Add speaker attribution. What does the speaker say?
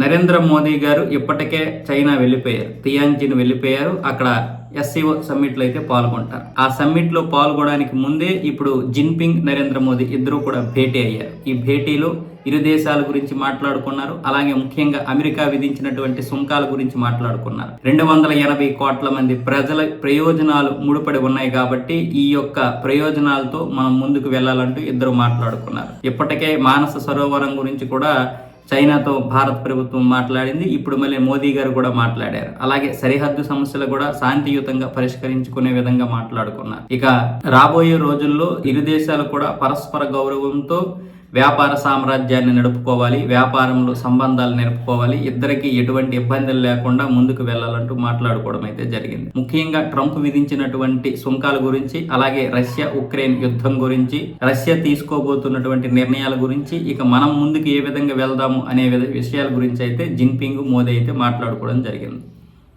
Speaker 1: నరేంద్ర మోదీ గారు ఇప్పటికే చైనా వెళ్ళిపోయారు. తియాంజిన్ వెళ్ళిపోయారు. అక్కడ ఎస్సీఓ సమ్మిట్లో అయితే పాల్గొంటారు. ఆ సమ్మిట్లో పాల్గొనడానికి ముందే ఇప్పుడు జిన్పింగ్ నరేంద్ర మోదీ ఇద్దరు కూడా భేటీ అయ్యారు. ఈ భేటీలో ఇరు దేశాల గురించి మాట్లాడుకున్నారు. అలాగే ముఖ్యంగా అమెరికా విధించినటువంటి సుంకాల గురించి మాట్లాడుకున్నారు. రెండు వందల ఎనభై కోట్ల మంది ప్రజల ప్రయోజనాలు ముడిపడి ఉన్నాయి కాబట్టి ఈ యొక్క ప్రయోజనాలతో మనం ముందుకు వెళ్ళాలంటూ ఇద్దరు మాట్లాడుకున్నారు. ఇప్పటికే మానస సరోవరం గురించి కూడా చైనాతో భారత ప్రభుత్వం మాట్లాడింది. ఇప్పుడు మళ్ళీ మోదీ గారు కూడా మాట్లాడారు. అలాగే సరిహద్దు సమస్యలు కూడా శాంతియుతంగా పరిష్కరించుకునే విధంగా మాట్లాడుకున్నారు. ఇక రాబోయే రోజుల్లో ఇరు దేశాలు కూడా పరస్పర గౌరవంతో వ్యాపార సామ్రాజ్యాన్ని నడుపుకోవాలి వ్యాపారంలో సంబంధాలు నడుపుకోవాలి ఇద్దరికి ఎటువంటి ఇబ్బందులు లేకుండా ముందుకు వెళ్ళాలంటూ మాట్లాడుకోవడం అయితే జరిగింది. ముఖ్యంగా ట్రంప్ విధించినటువంటి సుంకాల గురించి అలాగే రష్యా ఉక్రెయిన్ యుద్ధం గురించి రష్యా తీసుకోబోతున్నటువంటి నిర్ణయాల గురించి ఇక మనం ముందుకు ఏ విధంగా వెళ్దాము అనే విధ- విషయాల గురించి అయితే జిన్పింగ్ మోదీ అయితే మాట్లాడుకోవడం జరిగింది.